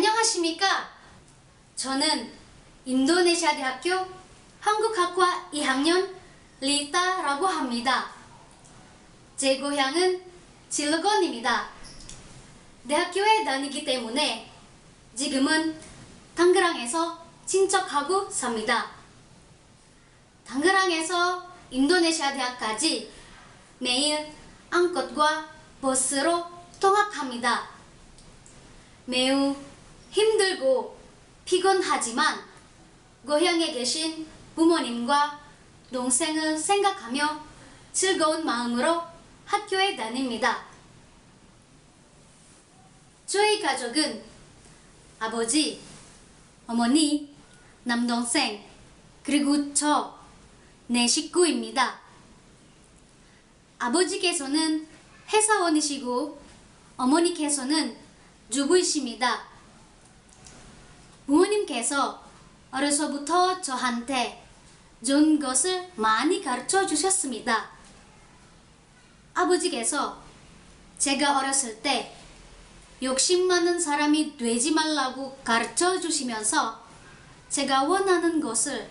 안녕하십니까? 저는 인도네시아 대학교 한국학과 2학년 리타라고 합니다. 제 고향은 질러건입니다. 대학교에 다니기 때문에 지금은 당그랑에서 친척하고 삽니다. 당그랑에서 인도네시아 대학까지 매일 앙컷과 버스로 통학합니다. 매우 힘들고 피곤하지만 고향에 계신 부모님과 동생을 생각하며 즐거운 마음으로 학교에 다닙니다. 저희 가족은 아버지, 어머니, 남동생, 그리고 저, 네 식구입니다. 아버지께서는 회사원이시고 어머니께서는 주부이십니다. 부모님께서 어려서부터 저한테 좋은 것을 많이 가르쳐 주셨습니다. 아버지께서 제가 어렸을 때 욕심 많은 사람이 되지 말라고 가르쳐 주시면서 제가 원하는 것을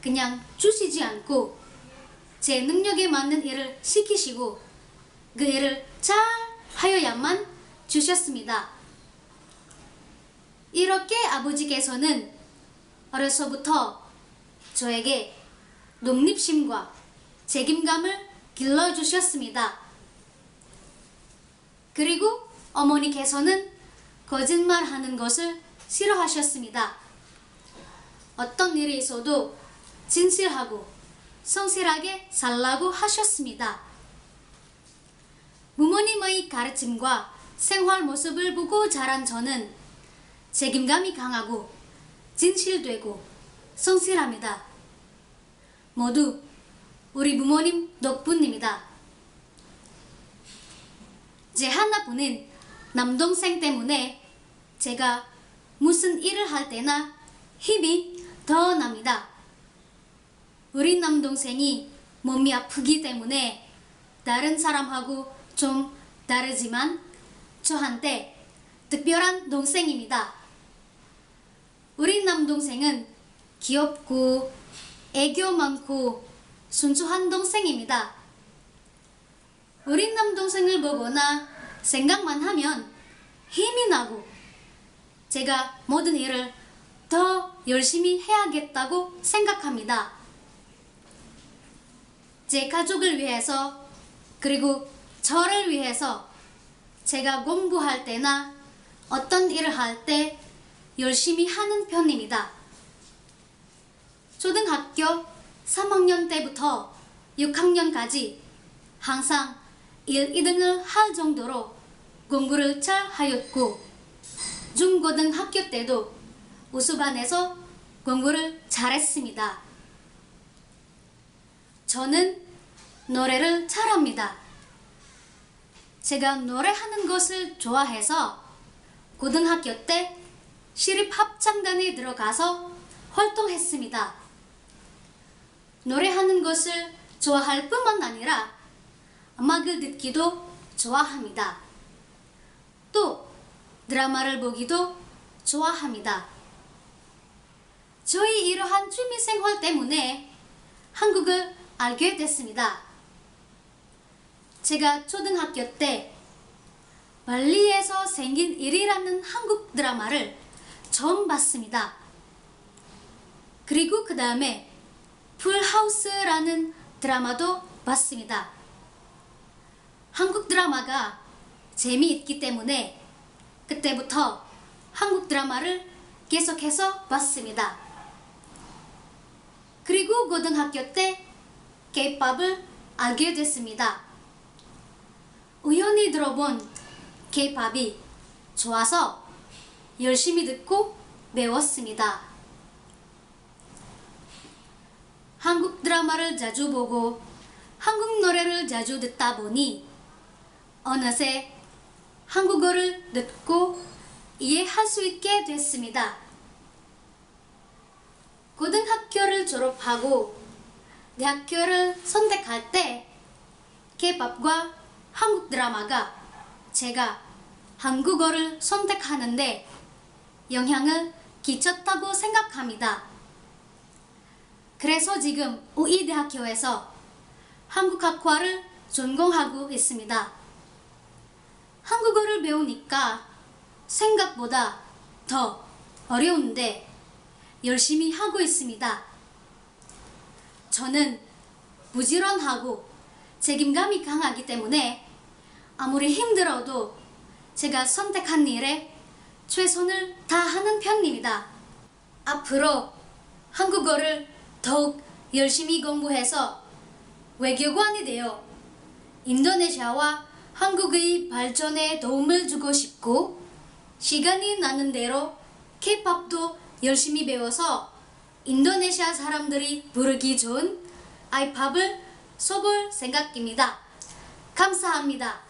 그냥 주시지 않고 제 능력에 맞는 일을 시키시고 그 일을 잘 하여야만 주셨습니다. 이렇게 아버지께서는 어려서부터 저에게 독립심과 책임감을 길러주셨습니다. 그리고 어머니께서는 거짓말하는 것을 싫어하셨습니다. 어떤 일이 있어도 진실하고 성실하게 살라고 하셨습니다. 부모님의 가르침과 생활 모습을 보고 자란 저는 책임감이 강하고 진실되고 성실합니다. 모두 우리 부모님 덕분입니다. 제 하나뿐인 남동생 때문에 제가 무슨 일을 할 때나 힘이 더 납니다. 우리 남동생이 몸이 아프기 때문에 다른 사람하고 좀 다르지만 저한테 특별한 동생입니다. 우리 남동생은 귀엽고 애교 많고 순수한 동생입니다. 우리 남동생을 보거나 생각만 하면 힘이 나고 제가 모든 일을 더 열심히 해야겠다고 생각합니다. 제 가족을 위해서 그리고 저를 위해서 제가 공부할 때나 어떤 일을 할때 열심히 하는 편입니다. 초등학교 3학년 때부터 6학년까지 항상 1, 2등을 할 정도로 공부를 잘 하였고 중고등학교 때도 우수반에서 공부를 잘했습니다. 저는 노래를 잘합니다. 제가 노래하는 것을 좋아해서 고등학교 때 시립합창단에 들어가서 활동했습니다. 노래하는 것을 좋아할 뿐만 아니라 음악을 듣기도 좋아합니다. 또 드라마를 보기도 좋아합니다. 저희 이러한 취미 생활 때문에 한국을 알게 됐습니다. 제가 초등학교 때 발리에서 생긴 일이라는 한국 드라마를 처음 봤습니다. 그리고 그 다음에 풀하우스라는 드라마도 봤습니다. 한국 드라마가 재미있기 때문에 그때부터 한국 드라마를 계속해서 봤습니다. 그리고 고등학교 때 K-팝을 알게 됐습니다. 우연히 들어본 K-팝이 좋아서 열심히 듣고 배웠습니다. 한국 드라마를 자주 보고 한국 노래를 자주 듣다 보니 어느새 한국어를 듣고 이해할 수 있게 됐습니다. 고등학교를 졸업하고 대학교를 선택할 때 K-팝과 한국 드라마가 제가 한국어를 선택하는데 영향을 끼쳤다고 생각합니다. 그래서 지금 우이대학교에서 한국학과를 전공하고 있습니다. 한국어를 배우니까 생각보다 더 어려운데 열심히 하고 있습니다. 저는 부지런하고 책임감이 강하기 때문에 아무리 힘들어도 제가 선택한 일에 최선을 다하는 편입니다. 앞으로 한국어를 더욱 열심히 공부해서 외교관이 되어 인도네시아와 한국의 발전에 도움을 주고 싶고 시간이 나는 대로 K-팝도 열심히 배워서 인도네시아 사람들이 부르기 좋은 아이팝을 써볼 생각입니다. 감사합니다.